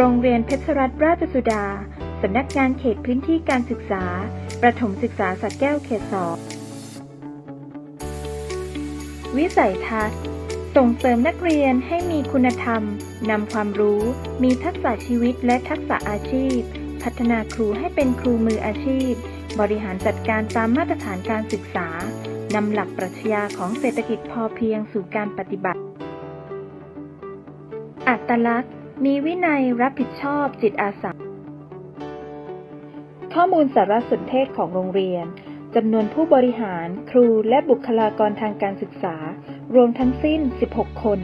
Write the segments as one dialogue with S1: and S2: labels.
S1: โรงเรียนเพชรรัตนราชสุดา สำนักงานเขตพื้นที่การศึกษา ประถมศึกษาสักแก้วเขตสองวิสัยทัศน์ ส่งเสริมนักเรียนให้มีคุณธรรม นำความรู้ มีทักษะชีวิตและทักษะอาชีพ พัฒนาครูให้เป็นครูมืออาชีพ บริหารจัดการตามมาตรฐานการศึกษา นำหลักปรัชญาของเศรษฐกิจพอเพียงสู่การปฏิบัติ อัตลักษณ์ มีวินัยรับผิดชอบจิตอาสา ข้อมูลสารสนเทศของโรงเรียนจำนวนผู้บริหาร ครูและบุคลากรทางการศึกษา รวมทั้งสิ้น 16 คน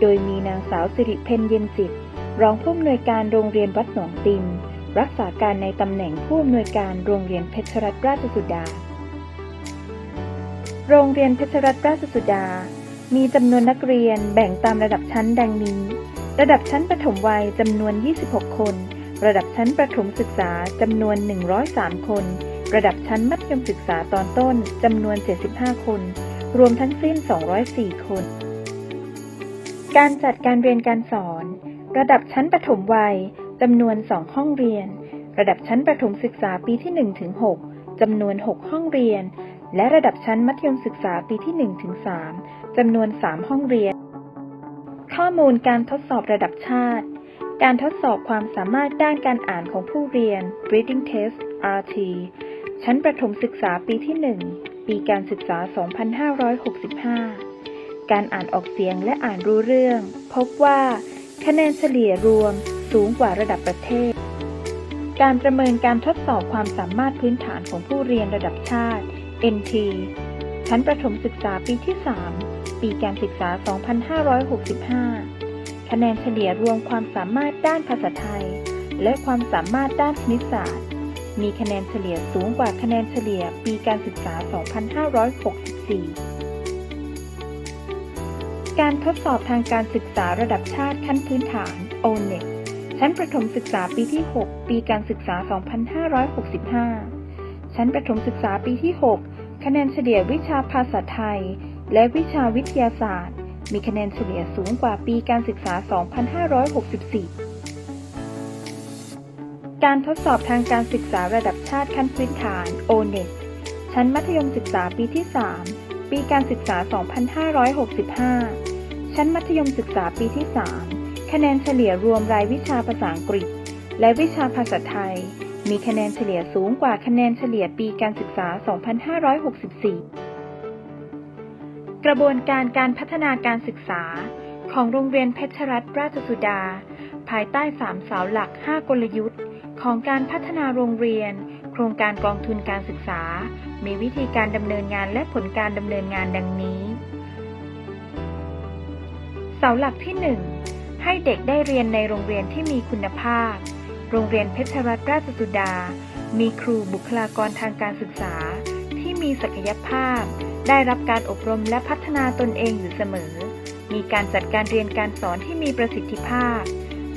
S1: โดยมีนางสาวสิริเพนเย็นจิต รองผู้อำนวยการโรงเรียนวัดหนองติม รักษาการในตำแหน่งผู้อำนวยการโรงเรียนเพชรรัตนราชสุดา โรงเรียนเพชรรัตนราชสุดา มีจำนวนนักเรียนแบ่งตามระดับชั้นดังนี้ ระดับชั้นประถมวัยจำนวน 26 คน ระดับชั้นประถมศึกษาจำนวน 103 คน ระดับชั้นมัธยมศึกษาตอนต้นจำนวน 75 คน รวมทั้งสิ้น 204 คน การจัดการเรียนการสอน ระดับชั้นประถมวัยจำนวน 2 ห้องเรียน ระดับชั้นประถมศึกษาปีที่ 1 ถึง 6จำนวน 6 ห้องเรียน และระดับชั้นมัธยมศึกษาปีที่ 1 ถึง 3จำนวน 3 ห้องเรียน ข้อมูลการทดสอบระดับชาติ การทดสอบความสามารถด้านการอ่านของผู้เรียน Reading Test RT ชั้นประถมศึกษาปีที่ 1 ปีการศึกษา 2565 การอ่านออกเสียงและอ่านรู้เรื่อง พบว่า คะแนนเฉลี่ยรวมสูงกว่าระดับประเทศ การประเมินการทดสอบความสามารถพื้นฐานของผู้เรียนระดับชาติ NT ชั้นประถมศึกษาปีที่ 3 ปีการศึกษา 2565 คะแนนเฉลี่ยรวมความสามารถด้านภาษาไทย และความสามารถด้านคณิตศาสตร์ มีคะแนนเฉลี่ยสูงกว่าคะแนนเฉลี่ยปีการศึกษา 2564 การทดสอบทางการศึกษาระดับชาติขั้นพื้นฐาน ONET ชั้นประถมศึกษาปีที่ 6 ปีการศึกษา 2565 ชั้นประถมศึกษาปีที่ 6 คะแนนเฉลี่ยวิชาภาษาไทย และวิชาวิทยาศาสตร์ มีคะแนนเฉลี่ยสูงกว่าปีการศึกษา 2564 การทดสอบทางการศึกษาระดับชาติขั้นพื้นฐาน ONET ชั้นมัธยมศึกษาปีที่ 3 ปีการศึกษา 2565 ชั้นมัธยมศึกษาปีที่ 3 คะแนนเฉลี่ยรวมรายวิชาภาษาอังกฤษ และวิชาภาษาไทย มีคะแนนเฉลี่ยสูงกว่าคะแนนเฉลี่ยปีการศึกษา 2564 กระบวนการการพัฒนาการศึกษาของโรงเรียนเพชรรัตนราชสุดา ภายใต้3เสาหลัก 5 กลยุทธ์ ของการพัฒนาโรงเรียน โครงการกองทุนการศึกษา มีวิธีการดำเนินงานและผลการดำเนินงานดังนี้ เสาหลักที่ 1 ให้เด็กได้เรียนในโรงเรียนที่มีคุณภาพ โรงเรียนเพชรรัตนราชสุดา มีครูบุคลากรทางการศึกษา ที่มีศักยภาพ ได้รับการอบรมและพัฒนาตนเองอยู่เสมอ มีการจัดการเรียนการสอนที่มีประสิทธิภาพ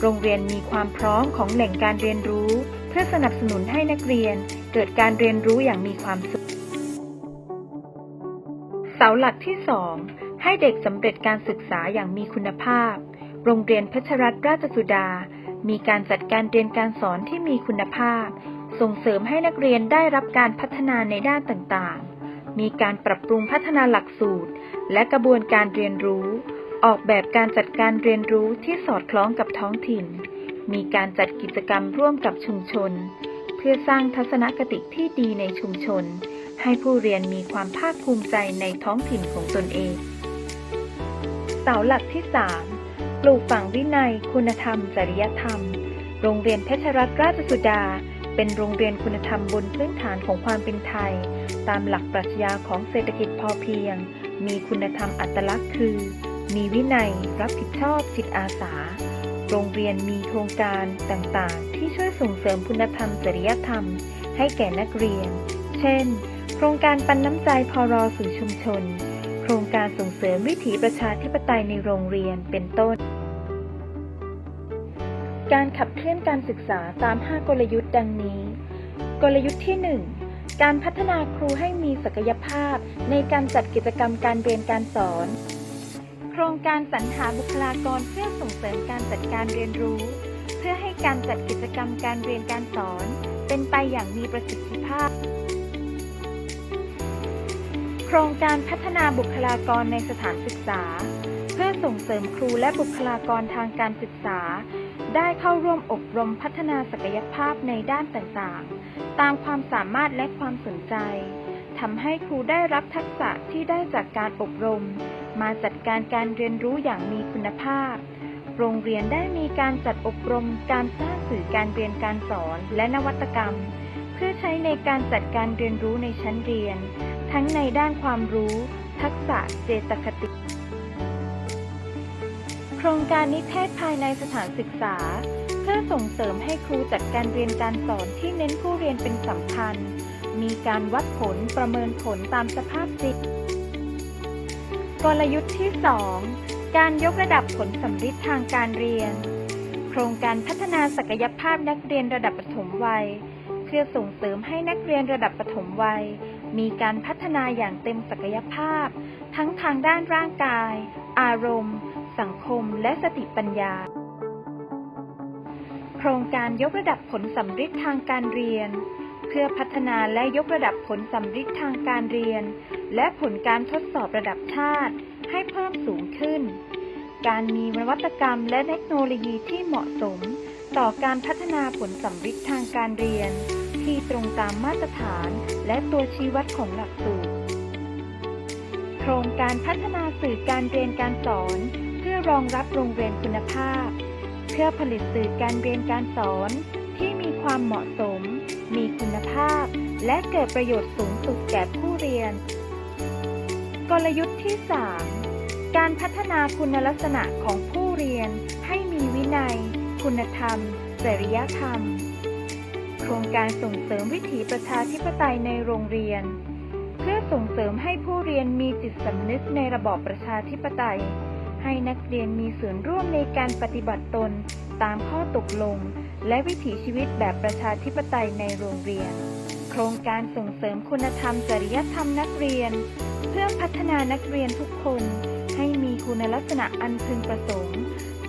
S1: โรงเรียนมีความพร้อมของแหล่งการเรียนรู้ เพื่อสนับสนุนให้นักเรียน เกิดการเรียนรู้อย่างมีความสุข เสาหลักที่ 2 ให้เด็กสำเร็จการศึกษาอย่างมีคุณภาพ โรงเรียนเพชรรัตนราชสุดา มีการจัดการเรียนการสอนที่มีคุณภาพ ส่งเสริมให้นักเรียนได้รับการพัฒนาในด้านต่างๆ มีการปรับปรุงพัฒนาหลักสูตร และกระบวนการเรียนรู้ ออกแบบการจัดการเรียนรู้ที่สอดคล้องกับท้องถิ่น มีการจัดกิจกรรมร่วมกับชุมชน เพื่อสร้างทัศนคติที่ดีในชุมชน ให้ผู้เรียนมีความภาคภูมิใจในท้องถิ่นของตนเอง เสาหลักที่ 3 ปลูกฝังวินัย คุณธรรม จริยธรรม โรงเรียนเพชรรัตนราชสุดา เป็นโรงเรียนคุณธรรมบนพื้นฐานของความเป็นไทย ตามหลักปรัชญาของเศรษฐกิจพอเพียง มีคุณธรรมอัตลักษณ์คือ มีวินัยรับผิดชอบจิตอาสา โรงเรียนมีโครงการต่างๆ ที่ช่วยส่งเสริมคุณธรรมจริยธรรม ให้แก่นักเรียน เช่น โครงการปันน้ำใจพอรอสู่ชุมชน โครงการส่งเสริมวิถีประชาธิปไตยในโรงเรียนเป็นต้นการขับเคลื่อนการศึกษาตาม 5 กลยุทธ์ดังนี้ กลยุทธ์ที่1 การพัฒนาครูให้มีศักยภาพในการจัดกิจกรรมการเรียนการสอน โครงการสรรหาบุคลากรเพื่อส่งเสริมการจัดการเรียนรู้ เพื่อให้การจัดกิจกรรมการเรียนการสอน เป็นไปอย่างมีประสิทธิภาพ โครงการพัฒนาบุคลากรในสถานศึกษา เพื่อส่งเสริมครูและบุคลากรทางการศึกษา ได้เข้าร่วมอบรมพัฒนาศักยภาพในด้านต่างๆ ตามความสามารถและความสนใจทำให้ครูได้รับทักษะที่ได้จากการอบรม มาจัดการการเรียนรู้อย่างมีคุณภาพ โรงเรียนได้มีการจัดอบรมการสร้างสื่อการเรียนการสอนและนวัตกรรม เพื่อใช้ในการจัดการเรียนรู้ในชั้นเรียน ทั้งในด้านความรู้ ทักษะเจตคติ รงการนิเทศภายในสถานศึกษา เพื่อส่งเสริมให้ครูจัดการเรียนการสอนที่เน้นผู้เรียนเป็นสำคัญ มีการวัดผลประเมินผลตามสภาพจริงกลยุทธ์ที่ 2 การยกระดับผลสำฤทธิ์ทางการเรียน โครงการพัฒนาศักยภาพนักเรียนระดับประถมวัย เพื่อส่งเสริมให้นักเรียนระดับประถมวัย มีการพัฒนาอย่างเต็มศักยภาพ ทั้งทางด้านร่างกาย อารมณ์ สังคมและสติปัญญา โครงการยกระดับผลสำฤทธิ์ทางการเรียน เพื่อพัฒนาและยกระดับผลสำฤทธิ์ทางการเรียน และผลการทดสอบระดับชาติให้เพิ่มสูงขึ้น การมีนวัตกรรมและเทคโนโลยีที่เหมาะสม ต่อการพัฒนาผลสำฤทธิ์ทางการเรียน ที่ตรงตามมาตรฐานและตัวชี้วัดของหลักสูตร โครงการพัฒนาสื่อการเรียนการสอน รองรับโรงเรียนคุณภาพ เพื่อผลิตสื่อการเรียนการสอนที่มีความเหมาะสม มีคุณภาพ และเกิดประโยชน์สูงสุดแก่ผู้เรียน กลยุทธ์ที่ 3 การพัฒนาคุณลักษณะของผู้เรียนให้มีวินัย คุณธรรม จริยธรรม โครงการส่งเสริมวิถีประชาธิปไตยในโรงเรียน เพื่อส่งเสริมให้ผู้เรียนมีจิตสำนึกในระบอบประชาธิปไตย ให้นักเรียนมีส่วนร่วมในการปฏิบัติตนตามข้อตกลง และวิถีชีวิตแบบประชาธิปไตยในโรงเรียน โครงการส่งเสริมคุณธรรมจริยธรรมนักเรียน เพื่อพัฒนานักเรียนทุกคน ให้มีคุณลักษณะอันพึงประสงค์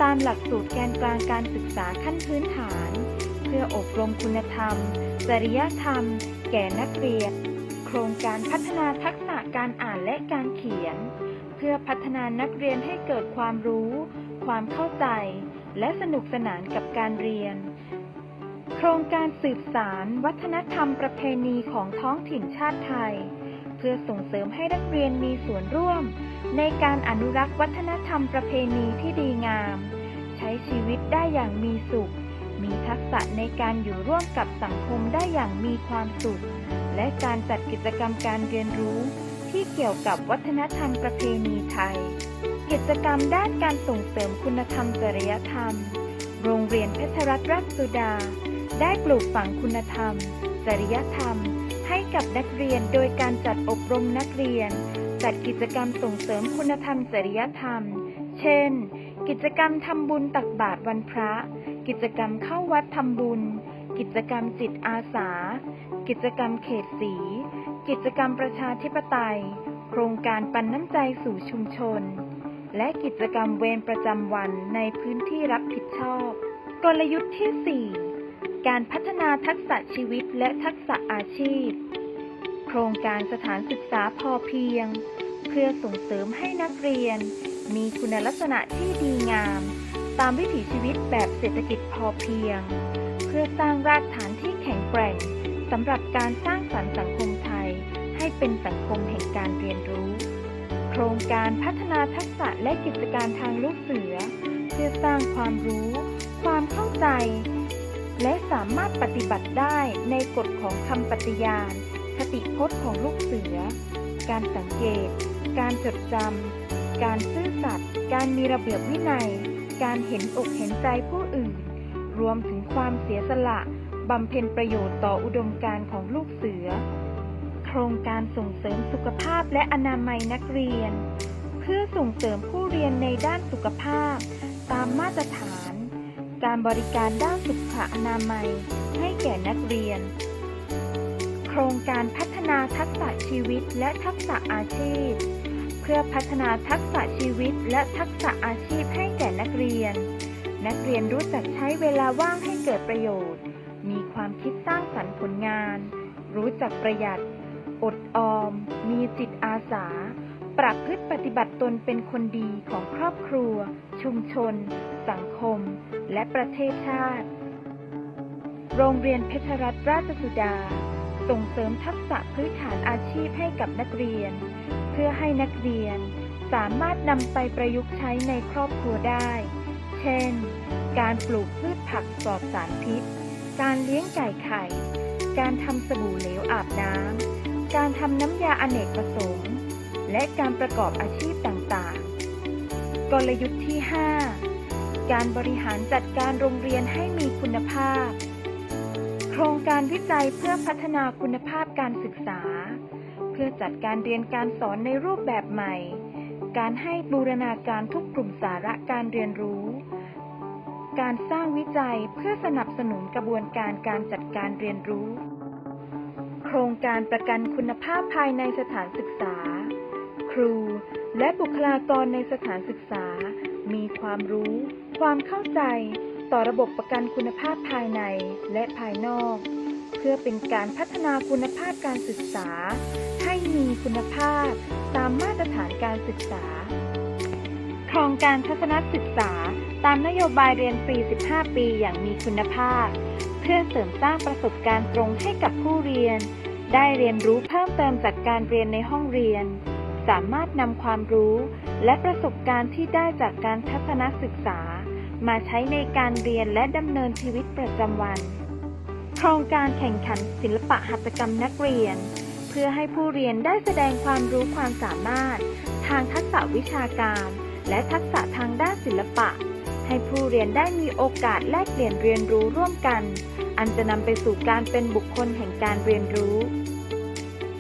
S1: ตามหลักสูตรแกนกลางการศึกษาขั้นพื้นฐาน เพื่ออบรมคุณธรรม จริยธรรม แก่นักเรียน โครงการพัฒนาทักษะการอ่านและการเขียน เพื่อพัฒนานักเรียนให้เกิดความรู้ ความเข้าใจ และสนุกสนานกับการเรียน โครงการสืบสารวัฒนธรรมประเพณีของท้องถิ่นชาติไทย เพื่อส่งเสริมให้นักเรียนมีส่วนร่วม ในการอนุรักษ์วัฒนธรรมประเพณีที่ดีงาม ใช้ชีวิตได้อย่างมีสุข มีทักษะในการอยู่ร่วมกับสังคมได้อย่างมีความสุข และการจัดกิจกรรมการเรียนรู้ ที่เกี่ยวกับวัฒนธรรมประเพณีไทย กิจกรรมด้านการส่งเสริมคุณธรรมจริยธรรม โรงเรียนเพชรรัตนราชสุดา ได้ปลูกฝังคุณธรรม จริยธรรม ให้กับนักเรียนโดยการจัดอบรมนักเรียน จัดกิจกรรมส่งเสริมคุณธรรมจริยธรรม เช่น กิจกรรมทำบุญตักบาตรวันพระ กิจกรรมเข้าวัดทำบุญ กิจกรรมจิตอาสา กิจกรรมเขตสี กิจกรรมประชาธิปไตย โครงการปันน้ำใจสู่ชุมชน และกิจกรรมเวรประจำวันในพื้นที่รับผิดชอบ กลยุทธ์ที่ 4 การพัฒนาทักษะชีวิตและทักษะอาชีพ โครงการสถานศึกษาพอเพียง เพื่อส่งเสริมให้นักเรียน มีคุณลักษณะที่ดีงาม ตามวิถีชีวิตแบบเศรษฐกิจพอเพียง เพื่อสร้างรากฐานที่แข็งแกร่งสำหรับการสร้างสรรค์สังคม เป็นสังคมแห่งการเรียนรู้ โครงการพัฒนาทักษะและกิจการทางลูกเสือ เพื่อสร้างความรู้ ความเข้าใจ และสามารถปฏิบัติได้ในกฎของคำปฏิญาณ คติพจน์ของลูกเสือ การสังเกต การจดจำ การซื่อสัตย์ การมีระเบียบวินัย การเห็นอกเห็นใจผู้อื่น รวมถึงความเสียสละบำเพ็ญประโยชน์ต่ออุดมการณ์ของลูกเสือ โครงการส่งเสริมสุขภาพและอนามัยนักเรียน เพื่อส่งเสริมผู้เรียนในด้านสุขภาพ ตามมาตรฐาน การบริการด้านสุขอนามัย ให้แก่นักเรียน โครงการพัฒนาทักษะชีวิตและทักษะอาชีพ เพื่อพัฒนาทักษะชีวิตและทักษะอาชีพให้แก่นักเรียน นักเรียนรู้จักใช้เวลาว่างให้เกิดประโยชน์ มีความคิดสร้างสรรค์ผลงาน รู้จักประหยัด อดออม มีจิตอาสา ประพฤติปฏิบัติตนเป็นคนดีของครอบครัว ชุมชน สังคม และประเทศชาติ โรงเรียนเพชรรัตนราชสุดา ส่งเสริมทักษะพื้นฐานอาชีพให้กับนักเรียน เพื่อให้นักเรียนสามารถนำไปประยุกต์ใช้ในครอบครัวได้ เช่น การปลูกพืชผักปลอดสารพิษ การเลี้ยงไก่ไข่ การทำสบู่เหลวอาบน้ำ การทำน้ำยาอเนกประสงค์ และการประกอบอาชีพต่างๆ กลยุทธ์ที่ 5 การบริหารจัดการโรงเรียนให้มีคุณภาพ โครงการวิจัยเพื่อพัฒนาคุณภาพการศึกษา เพื่อจัดการเรียนการสอนในรูปแบบใหม่ การให้บูรณาการทุกกลุ่มสาระการเรียนรู้ การสร้างวิจัยเพื่อสนับสนุนกระบวนการการจัดการเรียนรู้ โครงการประกันคุณภาพภายในสถานศึกษา ครูและบุคลากรในสถานศึกษา มีความรู้ ความเข้าใจ ต่อระบบประกันคุณภาพภายในและภายนอก เพื่อเป็นการพัฒนาคุณภาพการศึกษา ให้มีคุณภาพตามมาตรฐานการศึกษา โครงการทัศนศึกษา ตามนโยบายเรียนฟรี 15 ปีอย่างมีคุณภาพ เพื่อเสริมสร้างประสบการณ์ตรงให้กับผู้เรียน ได้เรียนรู้เพิ่มเติมจากการเรียนในห้องเรียน สามารถนำความรู้ และประสบการณ์ที่ได้จากการทัศนศึกษา มาใช้ในการเรียนและดำเนินชีวิตประจำวัน โครงการแข่งขันศิลปะหัตถกรรมนักเรียน เพื่อให้ผู้เรียนได้แสดงความรู้ความสามารถ ทางทักษะวิชาการ และทักษะทางด้านศิลปะ ให้ผู้เรียนได้มีโอกาสแลกเปลี่ยนเรียนรู้ร่วมกัน อันจะนำไปสู่การเป็นบุคคลแห่งการเรียนรู้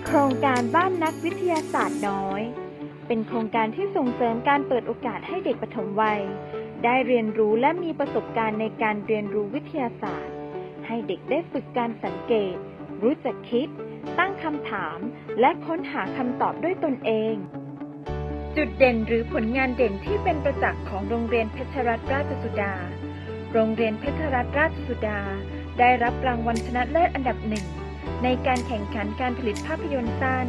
S1: โครงการบ้านนักวิทยาศาสตร์น้อย เป็นโครงการที่ส่งเสริมการเปิดโอกาสให้เด็กปฐมวัย ได้เรียนรู้และมีประสบการณ์ในการเรียนรู้วิทยาศาสตร์ ให้เด็กได้ฝึกการสังเกต รู้จักคิด ตั้งคำถาม และค้นหาคำตอบด้วยตนเอง จุดเด่นหรือผลงานเด่นที่เป็นประจักษ์ของโรงเรียนเพชรรัตนราชสุดา โรงเรียนเพชรรัตนราชสุดา ได้รับรางวัลชนะเลิศอันดับหนึ่งในการแข่งขันการผลิตภาพยนตร์สั้น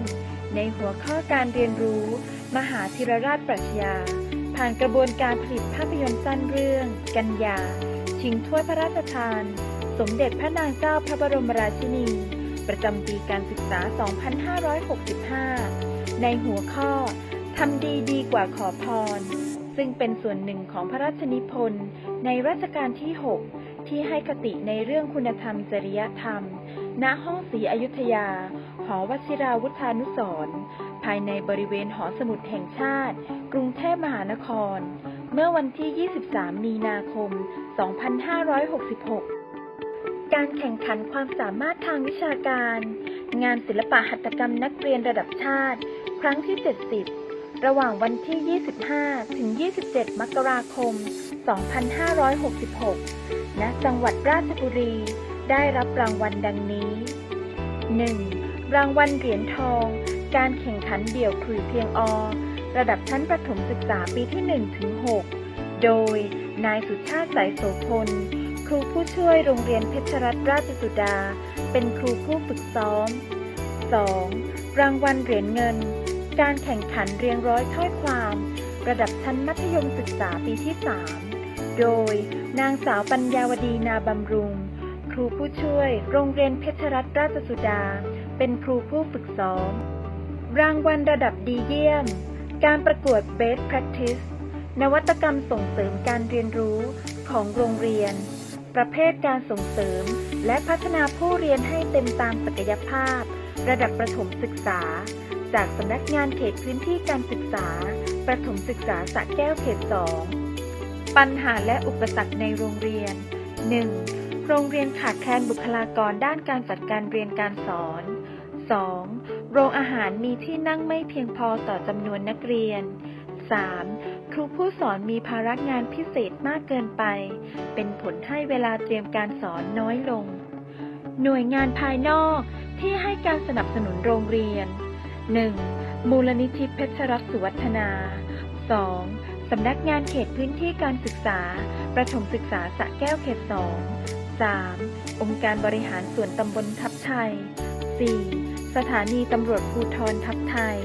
S1: ในหัวข้อการเรียนรู้ มหาธีรราชปรัชญา ผ่านกระบวนการผลิตภาพยนตร์สั้นเรื่อง กัญญา ชิงถ้วยพระราชทาน สมเด็จพระนางเจ้าพระบรมราชินี ประจำปีการศึกษา 2565 ในหัวข้อ ทำดีดีกว่าขอพร ซึ่งเป็นส่วนหนึ่งของพระราชนิพนธ์ในรัชกาลที่ 6 ที่ให้คติในเรื่องคุณธรรมจริยธรรม ณห้องศรีอยุธยา หอวชิราวุธานุสร์ภายในบริเวณหอสมุดแห่งชาติ กรุงเทพมหานคร เมื่อวันที่ 23 มีนาคม 2566การแข่งขันความสามารถทางวิชาการ งานศิลปะหัตถกรรมนักเรียนระดับชาติ ครั้งที่ 70 ระหว่างวันที่ 25 ถึง 27 มกราคม 2566 ณ จังหวัดราชบุรี ได้รับรางวัลดังนี้ 1. รางวัลเหรียญทอง การแข่งขันเดี่ยวขลุ่ยเพียงอ ระดับชั้นประถมศึกษาปีที่ 1 ถึง 6 โดย นายสุชาติสายโสพล ครูผู้ช่วยโรงเรียนเพชรรัตนราชสุดา เป็นครูผู้ฝึกซ้อม 2. รางวัลเหรียญเงิน การแข่งขันเรียงร้อยถ้อยความ ระดับชั้นมัธยมศึกษาปีที่ 3 โดยนางสาวปัญญาวดีนาบำรุง ครูผู้ช่วย โรงเรียนเพชรรัตนราชสุดา เป็นครูผู้ฝึกซ้อม รางวัลระดับดีเยี่ยม การประกวด Best Practice นวัตกรรมส่งเสริมการเรียนรู้ของโรงเรียน ประเภทการส่งเสริม และพัฒนาผู้เรียนให้เต็มตามศักยภาพ ระดับประถมศึกษา จากสำนักงานเขตพื้นที่การศึกษา ประถมศึกษาสระแก้วเขต 2 ปัญหาและอุปสรรคในโรงเรียน 1. โรงเรียนขาดแคลนบุคลากรด้านการจัดการเรียนการสอน 2. โรงอาหารมีที่นั่งไม่เพียงพอต่อจำนวนนักเรียน 3. ครูผู้สอนมีภาระงานพิเศษมากเกินไป เป็นผลให้เวลาเตรียมการสอนน้อยลง หน่วยงานภายนอกที่ให้การสนับสนุนโรงเรียน 1. มูลนิธิเพชรรัตน์สุวัฒนา 2. สำนักงานเขตพื้นที่การศึกษา ประถมศึกษาสะแก้วเขต 2 3. องค์การบริหารส่วนตำบลทับไทย 4. สถานีตำรวจภูทรทับไทย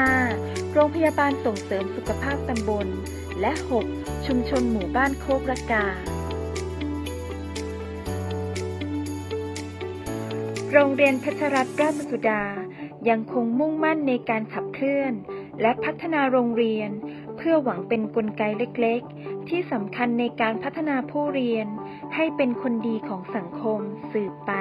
S1: 5. โรงพยาบาลส่งเสริมสุขภาพตำบล และ 6. ชุมชนหมู่บ้านโคกระกาโรงเรียนเพชรรัตน์ราชสุดา ยังคงมุ่งมั่นในการขับเคลื่อน และพัฒนาโรงเรียน เพื่อหวังเป็นนกลไกเล็กๆ ที่สำคัญในการพัฒนาผู้เรียน ให้เป็นคนดีของสังคมสืบไป